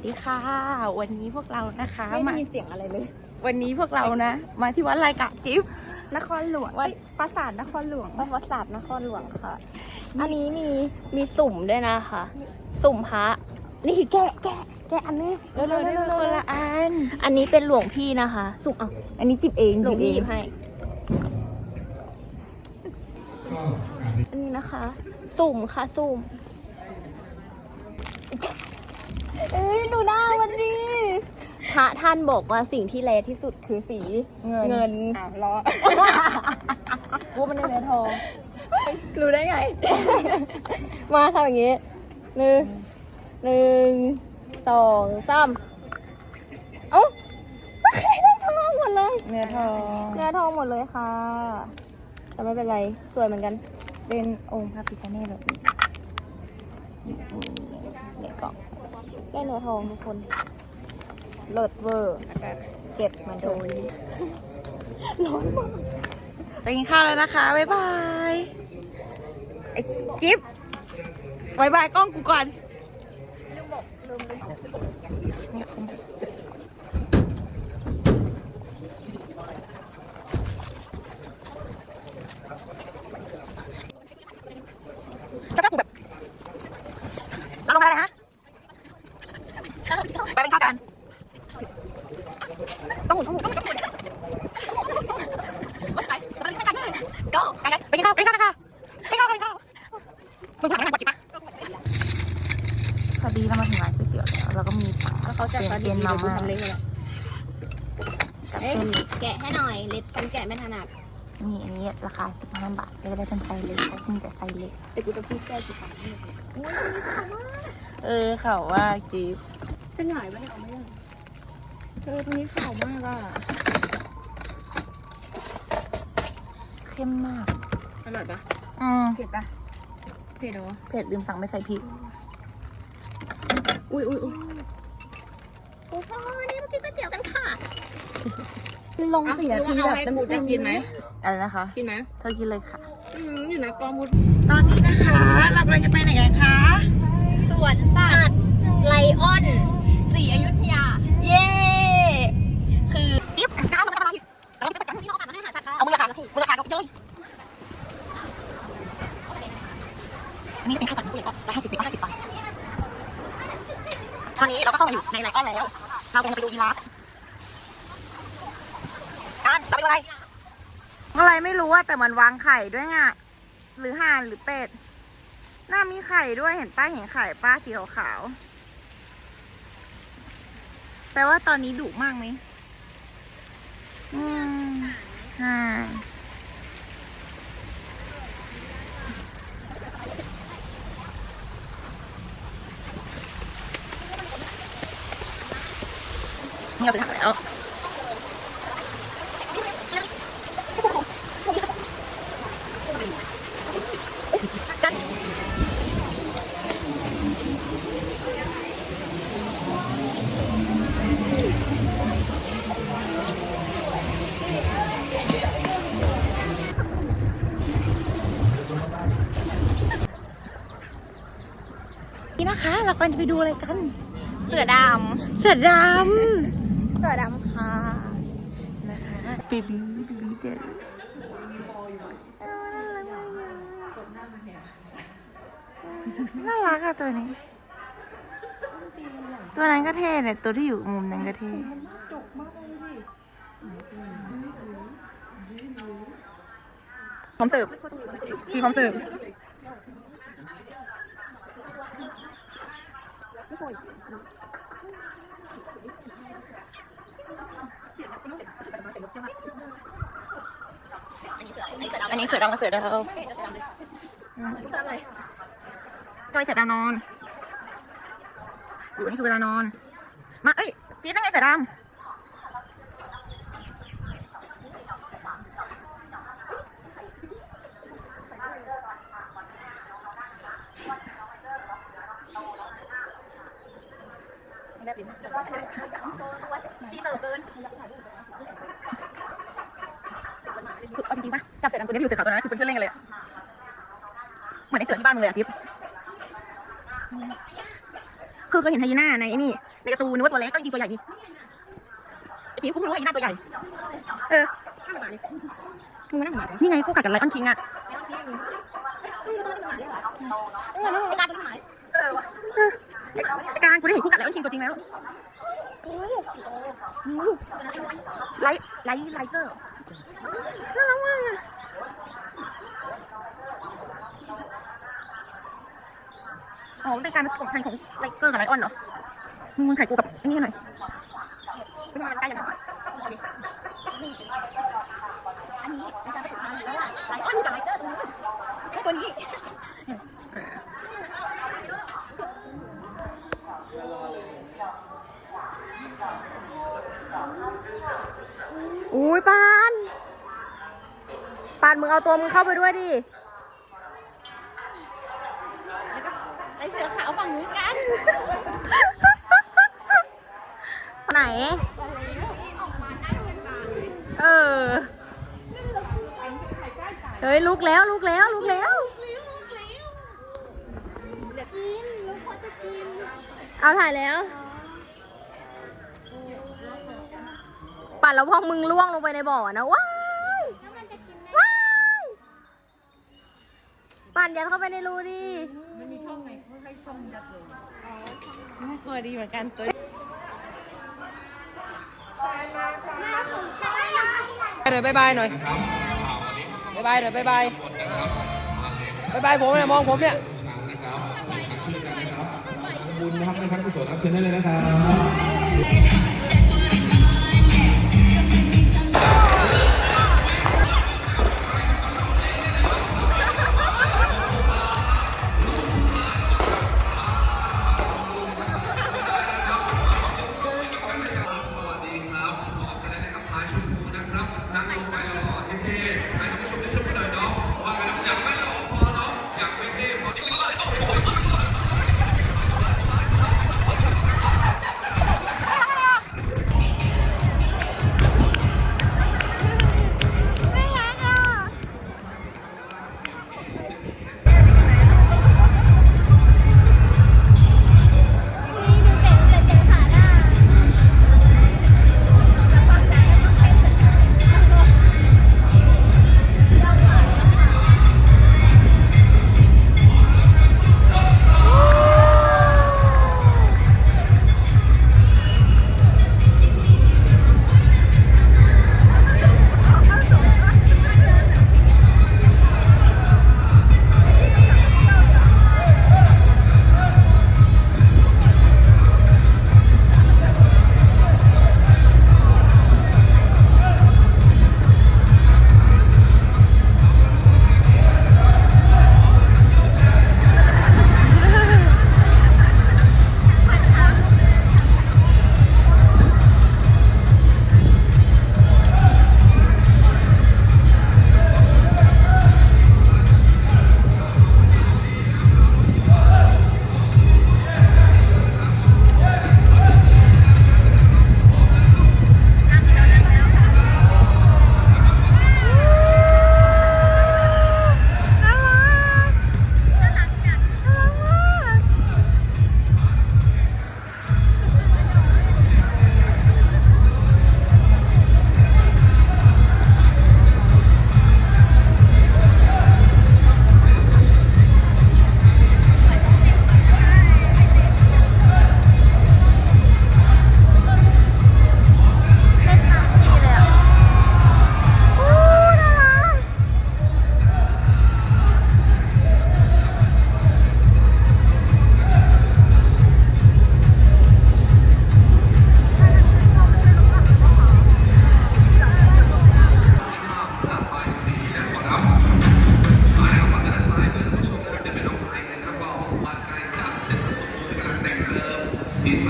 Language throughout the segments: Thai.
สวัสดีค่ะ วันนี้พวกเรานะคะไม่ได้มายินเสียงอะไรเลย วันนี้พวกเรานะ มาที่วัดลายกะจิ๊บนครหลวงวัดเอ้ยปราสาทนครหลวงพระปราสาทนครหลวงค่ะ อันนี้มีมีสุ่มด้วยนะคะ สุ่มพระนี่แกะแกะแกะอันนี้เร็วเราเร็วได้เร็วมาเร็วคนเร็วละอัน อันนี้เป็นหลวงพี่นะคะ สุ่มอะอันนี้จิบเองหลวจิงบเอพี่หงยิบให้ อันนี้นะคะ สุ่มค่ะสุ่ม เอ้ยหนูหน้าวันนี้พระท่านบอกว่าสิ่งที่แรที่สุดคือสีเงินอ้าวล้อว่ามันในเนื้อทองรู้ได้ไง มาทำอย่างงี้หนึ่งหนึ่งสองสามเอ้าได้ทองหมดเลยเนื้อทองเนื้อทองหมดเลยค่ะ แต่ไม่เป็นไรสวยเหมือนกัน เป็นองค์พระพิฆเนศแบบนี้เดี๋ยวก่อน ได้เนื้อทองทุกคน เลิศเวอร์ เก็บเหมือนเดิมร้อนมากไปกินข้าวแล้วนะคะ บ๊ายบาย ไอ้จิ๊บบ๊ายบายกล้องกูก่อน ลืมบอกลืมลืม แล้วก็กูแบบเราลงมาเลยฮะ ไปเป็นข้าวกัน ต้องหมุนต้องหมุนต้องหมุนต้องหมุนก็กันไปกินข้าวไปกินข้าวกันค่ะไปกินข้าวไปกินข้าวมึงถามงานบอจิปะพอดีเรามาถึงร้านก๋วยเตี๋ยวแล้วเราก็มีตังค์แล้วเขาจะเปลี่ยสานธิเย็ตนดีมาเดี๋ยวกูม่าทำเล็กเลยกับเอ้ยเส้นเล็กแกะให้หน่อย เล็บฉันแกะไม่ถนัดนี่อันนี้ราคา15บาทก็จะได้เป็นไซส์เล็กเพราะมีแต่ไซส์เล็กเดี๋ยวกูจะพี่แก้กี่ครั้งเออเขาว่าจีบ จะหน่อยไม่ได้เอาไม่ได้เธอตรงนี้ขาวมากอะเข้มมาก อร่อยปะอืมเผ็ดปะเผ็ดเหรอเผ็ดลืมสั่งไม่ใส่พริก อุ้ยอุ้ยอุ้ยโอ้โหวันนี้มากินก๋วยเตี๋ยวกันค่ะลงสี่นาทีแบบให้กูจะกินไหมอะไรนะคะ กินไหมเธอกินเลยค่ะ อืมอยู่นะกองบุญตอนนี้นะคะ เรากำลังจะไปไหนกันคะ สวนสัตว์ไลออน สีอยุธยา เย้ คือจิ๊บน้ำมันกำลังเราจะไปกัน พี่น้องปั่นมาให้หาสัตว์ค่ะ เอามือละค่ะมือละค่ะก็เย้ยอันนี้เป็นข้าวผัดหมูเลยก็ร้อยห้าสิบปีก็ห้าสิบบาทตอนนี้เราก็เข้ามาอยู่ในไลออนแล้ว เรากำลังจะไปดูยีราฟการเราไปดูอะไร อะไรไมันวางไข่ด้วยไงหรือห่านหรือเป็ดน่ามีไข่ด้วยเห็นป้าเห็นไข่ป้าสีขาวๆแปลว่าตอนนี้ดุมากไหมอืมใช่นี่เราไปทำแล้ว นี่นะคะ เรากำลังจะไปดูอะไรกัน เสือดเสือดำเสือดำค่ะำนะคะเบบีเบบีเจ็ดน่ารักอะตัวนี้ ตัวนั้นก็เท่เนี่ยตัวที่อยู่มุมนั้นก็เท่พร้อมเสิร์ฟชีพร้อมเสิร์ฟ อันนี้เสืออันนี้เสือดำอันนี้เสือดำกับเสือดาว เห็นเสือดำเลยเสือดำเลย ทำไมเสือดำนอนอยู่อันนี้คือเวลานอน มา เอ้ยพีทนั่งไงเสือดำ ซีเสิร์ฟเกินคือเอาจริงๆปะจับเสือดำตัวนี้ไปอยู่เสือขาวตัวนั้นคือเป็นเพื่อนเล่นกันเลยอะเหมือนไอ้เสือที่บ้านมึงเลยอะทิพย์คือเคยเห็นไฮยีน่าในไอ้นี่ในการ์ตูนนึกว่าตัวเล็กก็จริงๆตัวใหญ่นี่ไอ้จีคุณรู้ว่าอีน่าตัวใหญ่ เออมึงนั่งหมานี่ไงคู่กัดกับไลออนคิงอะไอ้การเป็นหมายเออว่ะไอ้ การกูได้เห็นคู่กัดไลออนคิงตัวจริงแล้วไลไลไลเกอร์น่ารักมากอะอ๋อมันเป็นการผสมพันธุ์ของไลเกอร์กับไลออนเหรอ มึงมึงถ่ายกูกับไอ้นี่หน่อยไม่มาใกล้กันนะอันนี้เป็นการผสมพันธุ์แล้วว่าไลออนกับไลเกอร์ตรงนู้นไอ้ตัวนี้ อุ้ยปานปานมึงเอาตัวมึงเข้าไปด้วยดิแล้วก็ไอ้เสือขาวฝั่งนู้นกันไหน เออ เฮ้ยลุกแล้วลุกแล้วลุกแล้วเอาถ่ายแล้วปั่นแล้วพอมึงล่วงลงไปในบ่อนะว้า ปั่นยัดเข้าไปในรูดิมันมีช่องไงเขาให้ช่องยัดเลยน่ากลัวดีเหมือนกันตัวเดี๋ยวบายบายหน่อยบายบายเดี๋ยวบายบายบายบายผมเนี่ยมองผมเนี่ยบุญนะครับในพักกุศลรับเชิญได้เลยนะครับ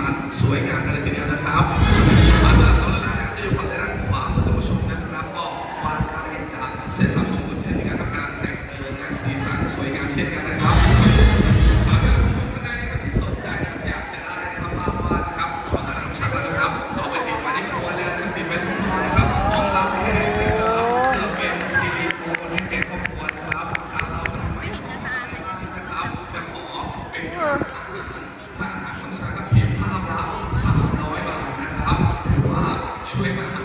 สีสันสวยงามกันเลยทีเดียวนะครับมาสนับตอนแรกน 300 บาทนะครับ ถือว่าช่วยกัน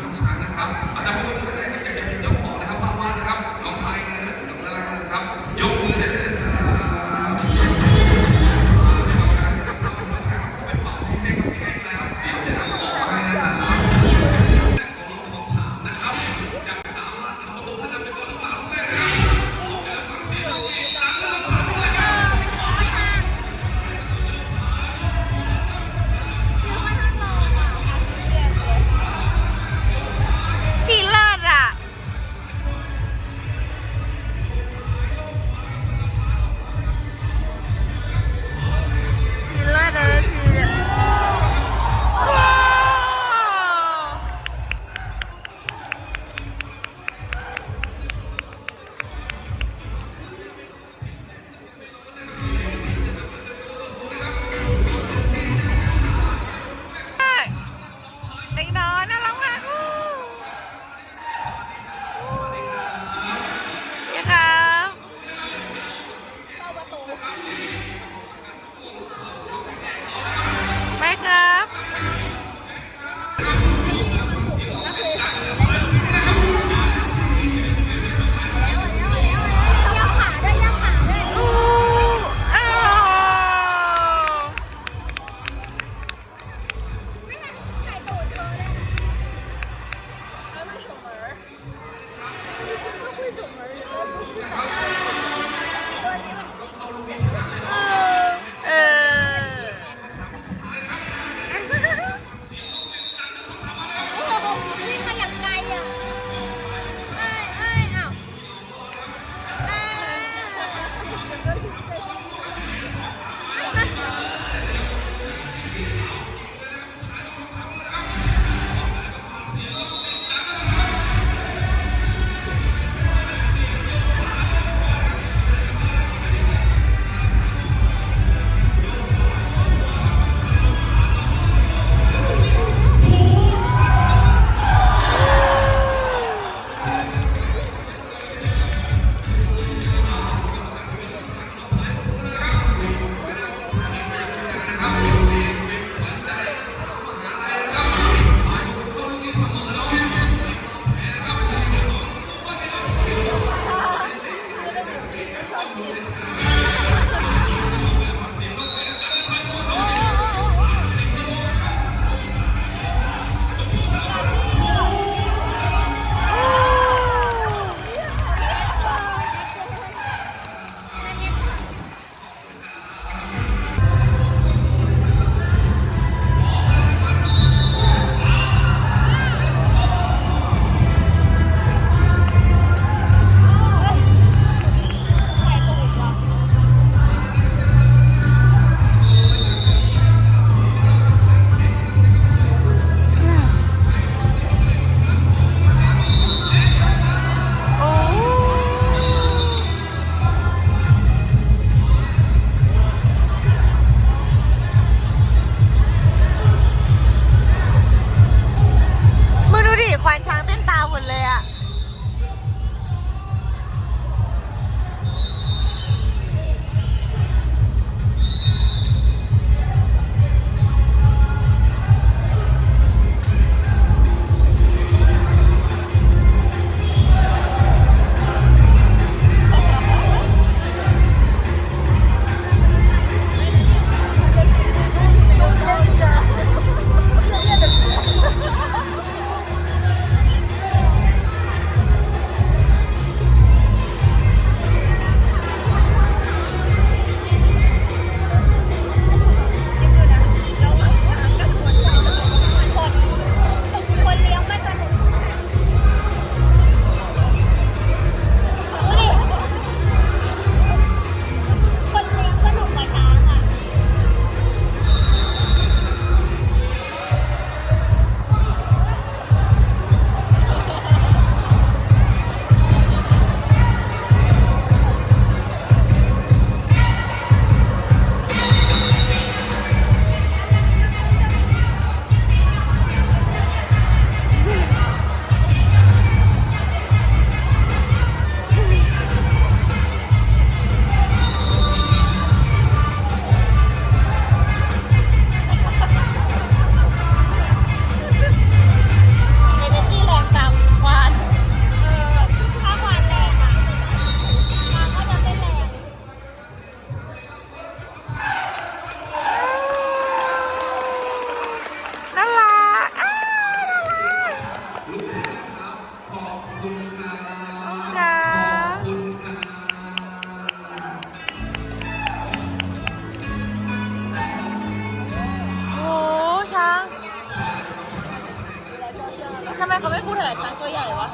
ำไมเขาไม่พูดถลงช้างตัวใหญ่วะ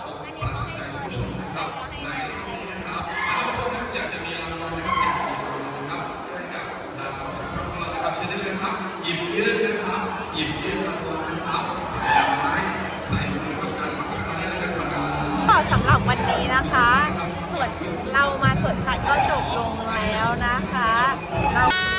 นะครับเชิญได้เลยครับ หยิบยื่นนะครับ หยิบยื่นรางวัลนะครับใส่ไม้ใส่มือกับการมักชาได้เลยนะครับก็สำหรับวันนี้นะคะ ส่วนเรามาสวนสัตว์ก็จบลงแล้วนะคะ เรา